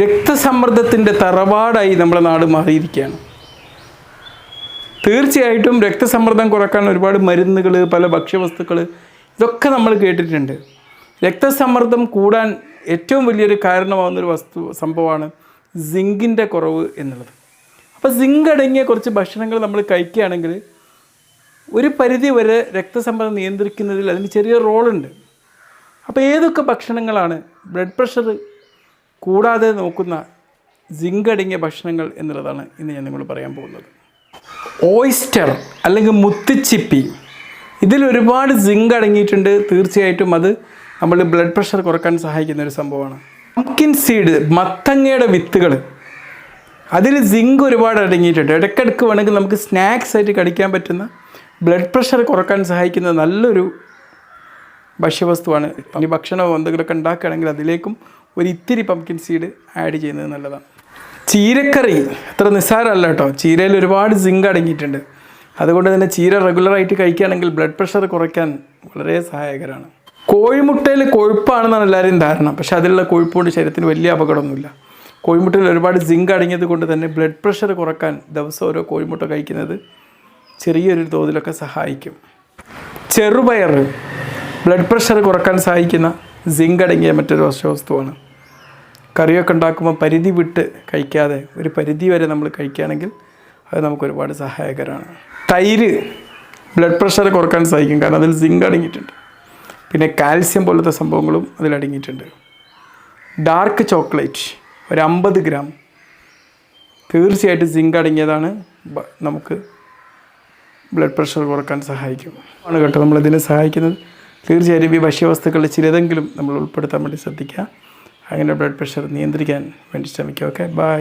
രക്തസമ്മർദ്ദത്തിന്റെ തറവാടായി നമ്മുടെ നാട് മാറിയിരിക്കുകയാണ്. തീർച്ചയായിട്ടും രക്തസമ്മർദ്ദം കുറയ്ക്കാൻ ഒരുപാട് മരുന്നുകൾ പല ഭക്ഷ്യവസ്തുക്കൾ ഇതൊക്കെ നമ്മൾ കേട്ടിട്ടുണ്ട്. രക്തസമ്മർദ്ദം കൂടാൻ ഏറ്റവും വലിയൊരു കാരണമാകുന്നൊരു വസ്തു സംഭവമാണ് സിങ്കിന്റെ കുറവ് എന്നുള്ളത്. അപ്പോൾ സിങ്ക് അടങ്ങിയ കുറച്ച് ഭക്ഷണങ്ങൾ നമ്മൾ കഴിക്കുകയാണെങ്കിൽ ഒരു പരിധി വരെ രക്തസമ്മർദ്ദം നിയന്ത്രിക്കുന്നതിൽ അതിന് ചെറിയ റോളുണ്ട്. അപ്പോൾ ഏതൊക്കെ ഭക്ഷണങ്ങളാണ് ബ്ലഡ് പ്രഷർ കൂടാതെ നോക്കുന്ന സിങ്ക് അടങ്ങിയ ഭക്ഷണങ്ങൾ എന്നുള്ളതാണ് ഇന്ന് ഞാൻ നിങ്ങൾ പറയാൻ പോകുന്നത്. ഓയിസ്റ്റർ അല്ലെങ്കിൽ മുത്തിച്ചിപ്പി. ഇതിൽ ഒരുപാട് സിങ്ക് അടങ്ങിയിട്ടുണ്ട്. തീർച്ചയായിട്ടും അത് നമ്മൾ ബ്ലഡ് പ്രഷർ കുറയ്ക്കാൻ സഹായിക്കുന്ന ഒരു സംഭവമാണ്. പംകിൻ സീഡ് മത്തങ്ങയുടെ വിത്തുകൾ അതിൽ സിങ്ക് ഒരുപാട് അടങ്ങിയിട്ടുണ്ട്. ഇടയ്ക്കിടയ്ക്ക് വേണമെങ്കിൽ നമുക്ക് സ്നാക്സ് ആയിട്ട് കഴിക്കാൻ പറ്റുന്ന ബ്ലഡ് പ്രഷർ കുറയ്ക്കാൻ സഹായിക്കുന്ന നല്ലൊരു ഭക്ഷ്യവസ്തുവാണ്. ഇനി ഭക്ഷണമോ എന്തെങ്കിലുമൊക്കെ ഉണ്ടാക്കുകയാണെങ്കിൽ അതിലേക്കും ഒരു ഇത്തിരി പംകിൻ സീഡ് ആഡ് ചെയ്യുന്നത് നല്ലതാണ്. ചീരക്കറി അത്ര നിസ്സാരമല്ല കേട്ടോ. ചീരയിൽ ഒരുപാട് സിങ്ക് അടങ്ങിയിട്ടുണ്ട്. അതുകൊണ്ട് തന്നെ ചീര റെഗുലറായിട്ട് കഴിക്കുകയാണെങ്കിൽ ബ്ലഡ് പ്രഷർ കുറയ്ക്കാൻ വളരെ സഹായകരമാണ്. കോഴിമുട്ടയിൽ കൊഴുപ്പാണെന്നാണ് എല്ലാവരും ധാരണ. പക്ഷേ അതിലുള്ള കൊഴുപ്പ് കൊണ്ട് ശരീരത്തിന് വലിയ അപകടമൊന്നുമില്ല. കോഴിമുട്ടയിൽ ഒരുപാട് സിങ്ക് അടങ്ങിയത് കൊണ്ട് തന്നെ ബ്ലഡ് പ്രഷർ കുറയ്ക്കാൻ ദിവസം ഓരോ കോഴിമുട്ട കഴിക്കുന്നത് ചെറിയൊരു തോതിലൊക്കെ സഹായിക്കും. ചെറുപയർ. ബ്ലഡ് പ്രഷർ കുറയ്ക്കാൻ സഹായിക്കുന്ന സിങ്ക് അടങ്ങിയ മറ്റൊരു ഭക്ഷ്യവസ്തുവാണ് കറിയൊക്കെ ഉണ്ടാക്കുമ്പോൾ പരിധി വിട്ട് കഴിക്കാതെ ഒരു പരിധി വരെ നമ്മൾ കഴിക്കുകയാണെങ്കിൽ അത് നമുക്ക് ഒരുപാട് സഹായകരമാണ്. തൈര് ബ്ലഡ് പ്രഷർ കുറയ്ക്കാൻ സഹായിക്കും. കാരണം അതിൽ സിങ്ക് അടങ്ങിയിട്ടുണ്ട്. പിന്നെ കാൽസ്യം പോലത്തെ സംഭവങ്ങളും അതിൽ അടങ്ങിയിട്ടുണ്ട്. ഡാർക്ക് ചോക്ലേറ്റ് ഒരു അമ്പത് ഗ്രാം തീർച്ചയായിട്ടും സിങ്ക് അടങ്ങിയതാണ് നമുക്ക് ബ്ലഡ് പ്രഷർ കുറയ്ക്കാൻ സഹായിക്കും. ആണ് കേട്ടോ നമ്മളിതിനെ സഹായിക്കുന്നത്. തീർച്ചയായും ഈ ഭക്ഷ്യവസ്തുക്കളിൽ ചിലതെങ്കിലും നമ്മൾ ഉൾപ്പെടുത്താൻ വേണ്ടി ശ്രദ്ധിക്കുക. അങ്ങനെ ബ്ലഡ് പ്രഷർ നിയന്ത്രിക്കാൻ വേണ്ടി ശ്രമിക്കുക. Okay bye